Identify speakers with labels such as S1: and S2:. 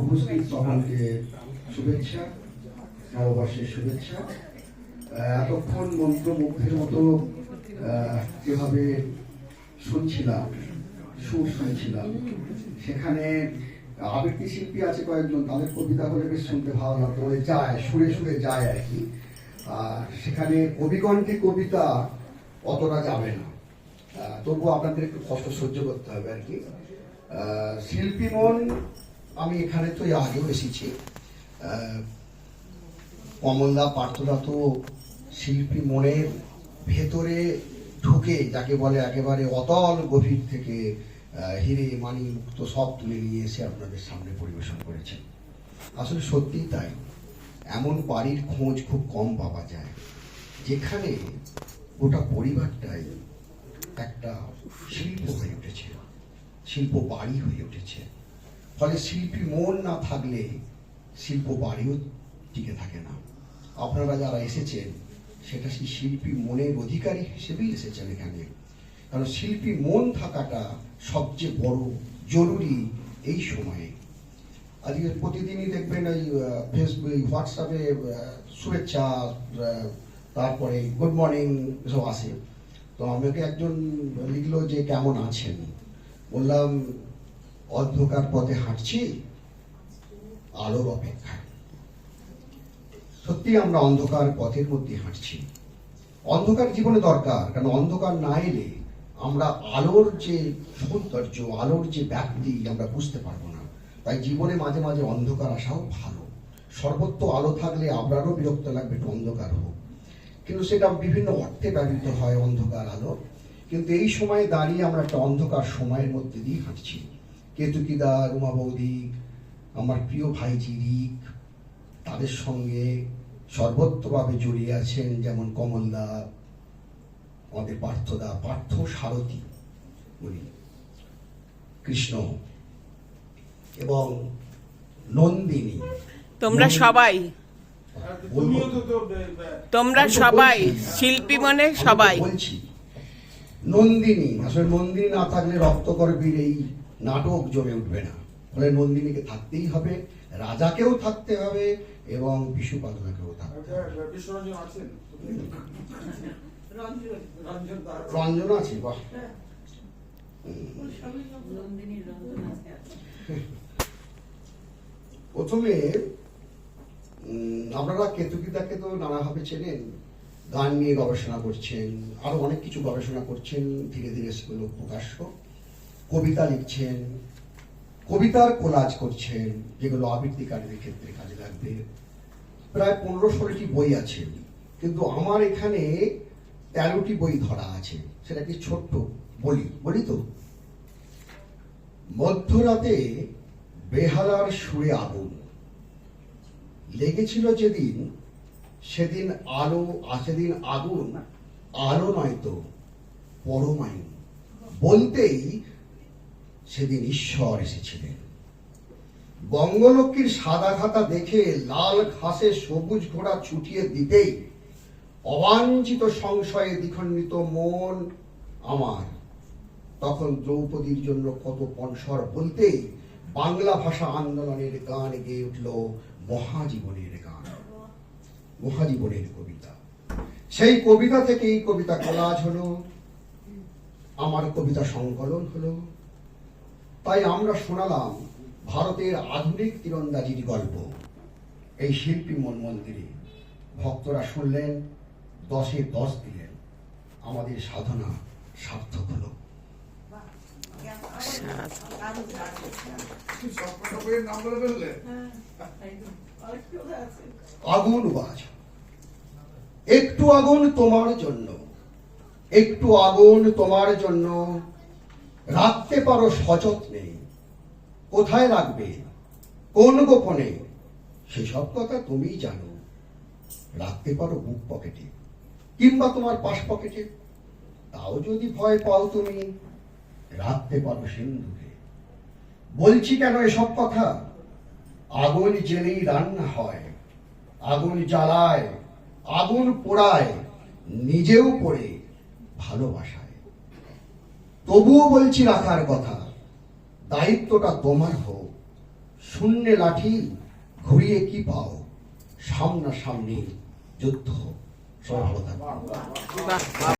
S1: উপস্থিত সকলকে শুভেচ্ছা নববর্ষের শুভেচ্ছা। এতক্ষণ মন্ত্রমুগ্ধের মতো যেভাবে শুনছিলাম, সুর শুনছিলাম, সেখানে আবৃত্তি শিল্পী আছে কয়েকজন, তাদের কবিতা হলে বেশ শুনতে ভালো লাগতো, ওই যায়, সুরে সুরে যায় আর কি। আর সেখানে কবিগণকে কবিতা অতটা যাবে না। তবুও আপনাদের একটু কষ্ট সহ্য করতে হবে আর কি। শিল্পী মন আমি এখানে তো আগেও এসেছি। কমলদা পার্থদা তো শিল্পী মনের ভেতরে ঢুকে যাকে বলে একেবারে অতল গভীর থেকে হিরে, মানি মুক্ত সব তুলে নিয়ে এসে আপনাদের সামনে পরিবেশন করেছেন। আসলে সত্যিই তাই। এমন বাড়ির খোঁজ খুব কম পাওয়া যায়। যেখানে গোটা পরিবারটাই একটা শিল্প হয়ে উঠেছে। শিল্প বাড়ি হয়ে উঠেছে। ফলে শিল্পী মন না থাকলে শিল্প বাড়িও টিকে থাকে না। আপনারা যারা এসেছেন, সেটা সেই শিল্পী মনের অধিকারী হিসেবেই এসেছেন এখানে। কারণ শিল্পী মন থাকাটা সবচেয়ে বড় জরুরি এই সময়ে। আজকে প্রতিদিনই দেখবেন ওই ফেসবুক হোয়াটসঅ্যাপে শুভেচ্ছা তারপরে গুড মর্নিং এসব আসে। তো আমাকে একজন লিখলো যে, কেমন আছেন? বললাম অন্ধকার পথে হাঁটছি, আলোর অপেক্ষায়। সত্যি আমরা অন্ধকার পথের মধ্যে হাঁটছি। অন্ধকার জীবনে দরকার, কারণ অন্ধকার না এলে আমরা আলোর যে সৌন্দর্য, আলোর যে ব্যাপ্তি আমরা বুঝতে পারব না। তাই জীবনে মাঝে মাঝে অন্ধকার আসাও ভালো। সর্বত্র আলো থাকলে আপনারও বিরক্ত লাগবে, একটু অন্ধকার হোক। কিন্তু সেটা বিভিন্ন অর্থে ব্যবহৃত হয় অন্ধকার আলো। কিন্তু এই সময়ে দাঁড়িয়ে আমরা একটা অন্ধকার সময়ের মধ্যে দিয়ে হাঁটছি। কেতুকিদা রুমা বৌদি আমার প্রিয় ভাইজি রিক তাদের সঙ্গে সর্বত্রভাবে জড়িয়ে আছেন যেমন কমলদা আমাদের পার্থদা পার্থ সারথী উনি কৃষ্ণ এবং নন্দিনী।
S2: তোমরা সবাই।
S3: বে-
S2: তোমরা সবাই শিল্পী মনে সবাই।
S1: বলছি। নন্দিনী আসলে নন্দিনী না থাকলে রক্তকরবীর এই নাটক জমে উঠবে না। ফলে নন্দিনীকে থাকতেই হবে রাজাকেও থাকতে হবে এবং বিশুপালনাকেও থাকতে
S3: আচ্ছা, রঞ্জন
S1: আছে বাহ। প্রথমে আপনারা কেতুকিদাকে তো নানাভাবে চেনেন গান নিয়ে গবেষণা করছেন আরও অনেক কিছু গবেষণা করছেন ধীরে ধীরে সেগুলো প্রকাশ্য কবিতা লিখছেন, কবিতার কোলাজ করছেন, যেগুলো আবৃত্তিকারীদের ক্ষেত্রে কাজে লাগবে। প্রায় পনেরো ষোলোটি বই আছে, কিন্তু আমার এখানে তেরোটি বই ধরা আছে। সেটা কি ছোট্ট বলি বলি তো। মধ্যরাতে বেহালার সুরে আগুন। লেগেছিল যেদিন, সেদিন আলো সেদিন আগুন, আলো নয় তো বলতেই সেদিন ঈশ্বর এসেছিলেন। বঙ্গলক্ষ্মীর সাদা খাতা দেখে লাল ঘাসে সবুজ ঘোড়া ছুটিয়ে দিতেই অবাঞ্ছিত সংশয়ে দ্বিখণ্ডিত মন আমার। তখন দ্রৌপদীর জন্য কত পনসর বলতেই বাংলা ভাষা আন্দোলনের গান গেয়ে উঠল মহাজীবনের গান। মহাজীবনের কবিতা। সেই কবিতা থেকে এই কবিতা কলাজ হলো, আমার কবিতা সংকলন হলো। তাই আমরা শোনালাম ভারতের আধুনিক তীরন্দাজির গল্প। এই শিল্পী মন মন্দিরে ভক্তরা শুনলেন, দশে দশ দিলেন। আমাদের সাধনা সার্থক হলো? আগুন বাজ। একটু আগুন তোমার জন্য। একটু আগুন তোমার জন্য। রাখতে পারো সযত্নে। কোথায় রাখবে? কোন গোপনে? সেসব কথা তুমিই জানো। রাখতে পারো বুক পকেটে। কিংবা তোমার পাশ পকেটে। তাও যদি ভয় পাও তুমি, রাখতে পারো সিন্ধুকে। বলছি কেন এসব কথা? আগুন জেলেই রান্না হয়, আগুন জ্বালায়, আগুন পোড়ায়, নিজেও পড়ে ভালোবাসায় তবুও বলছি রাখার কথা। দায়িত্বটা তোমার হোক। শূন্যে লাঠি, ঘুরিয়ে কি পাও? সামনাসামনি যুদ্ধ। সবাই।